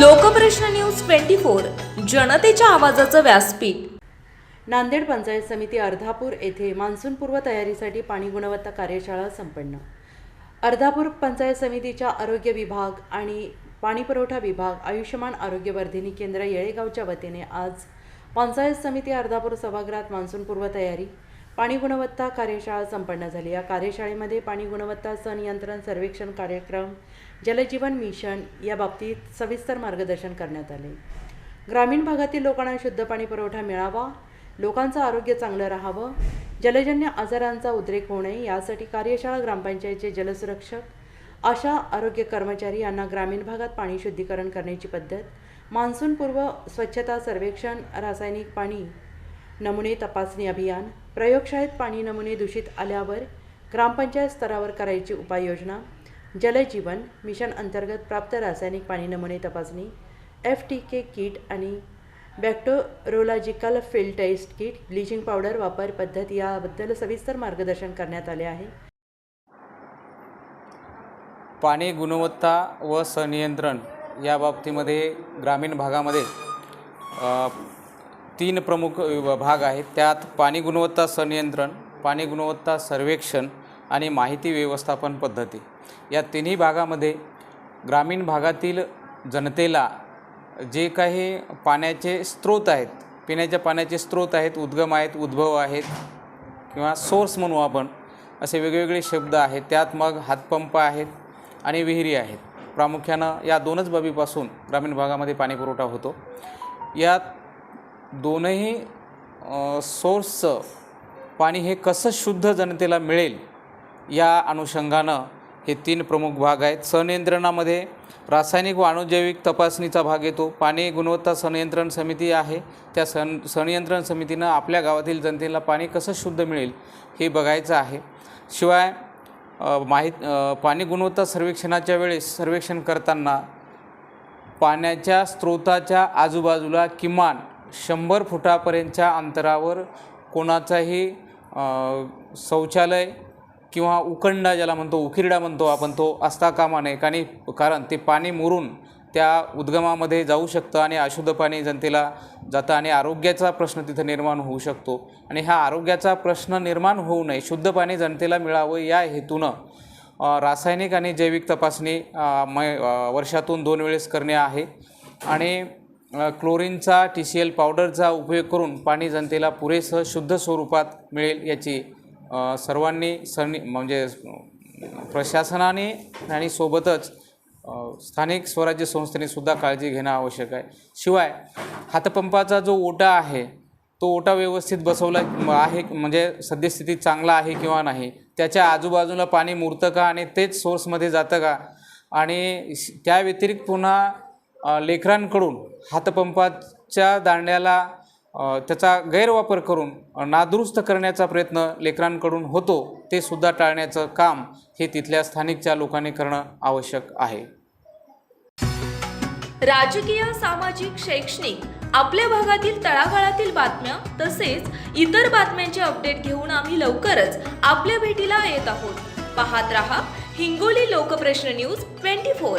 Lokprashna news twenty four जनतेच्या आवाजाचं व्यासपीठ. नांदेड पंचायत समिती अर्धापूर येथे मान्सूनपूर्व तयारीसाठी पाणी गुणवत्ता कार्यशाळा संपन्न. अर्धापूर पंचायत समितीच्या आरोग्य विभाग आणि पाणीपुरवठा विभाग आयुष्यमान आरोग्यवर्धिनी केंद्र येळेगावच्या वतीने आज पंचायत समिती अर्धापूर सभागृहात मान्सूनपूर्व तयारी पाणी गुणवत्ता कार्यशाळा संपन्न झाली. या कार्यशाळेमध्ये पाणी गुणवत्ता संनियंत्रण सर्वेक्षण कार्यक्रम जलजीवन मिशन या बाबतीत सविस्तर मार्गदर्शन करण्यात आले. ग्रामीण भागातील लोकांना शुद्ध पाणी पुरवठा मिळावा लोकांचं आरोग्य चांगलं राहावं जलजन्य आजारांचा उद्रेक होऊ नये यासाठी कार्यशाळा ग्रामपंचायतचे जलसुरक्षक आशा आरोग्य कर्मचारी यांना ग्रामीण भागात पाणी शुद्धीकरण करण्याची पद्धत मान्सूनपूर्व स्वच्छता सर्वेक्षण रासायनिक पाणी नमुने तपासणी अभियान प्रयोगशाळेत पाणी नमुने दूषित आल्यावर ग्रामपंचायत स्तरावर करायची उपाययोजना जलजीवन मिशन अंतर्गत प्राप्त रासायनिक पाणी नमुने तपासणी एफ टी के किट आणि bacteriological field test kit bleaching powder वापर पद्धत याबद्दल सविस्तर मार्गदर्शन करण्यात आले आहे. पाणी गुणवत्ता व संनियंत्रण या बाबतीमध्ये ग्रामीण भागामध्ये तीन प्रमुख विभाग आहेत. त्यात पाणी गुणवत्ता संनियंत्रण पाणी गुणवत्ता सर्वेक्षण आणि माहिती व्यवस्थापन पद्धती. या तिन्ही भागामध्ये ग्रामीण भागातील जनतेला जे काही पाण्याचे स्रोत आहेत पिण्याच्या पाण्याचे स्रोत आहेत उद्गम आहेत उद्भव आहेत किंवा सोर्स म्हणू आपण असे वेगवेगळे शब्द आहेत. त्यात मग हातपंप आहेत आणि विहिरी आहेत. प्रामुख्यानं या दोनच बाबीपासून ग्रामीण भागामध्ये पाणीपुरवठा होतो. यात दोनही सोर्सचं पाणी हे कसं शुद्ध जनतेला मिळेल या अनुषंगानं हे तीन प्रमुख भाग आहेत. संनियंत्रणामध्ये रासायनिक व अणुजैविक तपासणीचा भाग येतो. पाणी गुणवत्ता संनियंत्रण समिती आहे. त्या सन संनियंत्रण समितीनं आपल्या गावातील जनतेला पाणी कसं शुद्ध मिळेल हे बघायचं आहे. शिवाय माहीत पाणी गुणवत्ता सर्वेक्षणाच्या वेळेस सर्वेक्षण करताना पाण्याच्या स्रोताच्या आजूबाजूला किमान शंभर फुटापर्यंतच्या अंतरावर कोणाचाही शौचालय किंवा उकंडा ज्याला म्हणतो उकिरडा म्हणतो आपण तो असता कामा नये. कारण कारण ते पाणी मुरून त्या उद्गमामध्ये जाऊ शकतं आणि अशुद्ध पाणी जनतेला जातं आणि आरोग्याचा प्रश्न तिथं निर्माण होऊ शकतो. आणि हा आरोग्याचा प्रश्न निर्माण होऊ नये शुद्ध पाणी जनतेला मिळावं या हेतूनं रासायनिक आणि जैविक तपासणी अ, मै वर्षातून दोन वेळेस करणे आहे. आणि क्लोरीनचा टी सी एल पावडरचा उपयोग करून पाणी जनतेला पुरेसं शुद्ध स्वरूपात मिळेल याची सर्वांनी सनी म्हणजे प्रशासनाने आणि सोबतच स्थानिक स्वराज्य संस्थेने सुद्धा काळजी घेणं आवश्यक आहे. शिवाय हातपंपाचा जो ओटा आहे तो ओटा व्यवस्थित बसवला आहे म्हणजे सद्यस्थितीत चांगला आहे किंवा नाही त्याच्या आजूबाजूला पाणी मुरतं का आणि तेच सोर्समध्ये जातं का? आणि श- त्या व्यतिरिक्त पुन्हा लेकरांकडून हातपंपाच्या दांड्याला त्याचा गैरवापर करून नादुरुस्त करण्याचा प्रयत्न लेकरांकडून होतो ते सुद्धा टाळण्याचं काम हे तिथल्या स्थानिकच्या लोकांनी करणं आवश्यक आहे. राजकीय सामाजिक शैक्षणिक आपल्या भागातील तळागाळातील बातम्या तसेच इतर बातम्यांचे अपडेट घेऊन आम्ही लवकरच आपल्या भेटीला येत आहोत. पाहत रहा Hingoli Lokprashna news twenty four.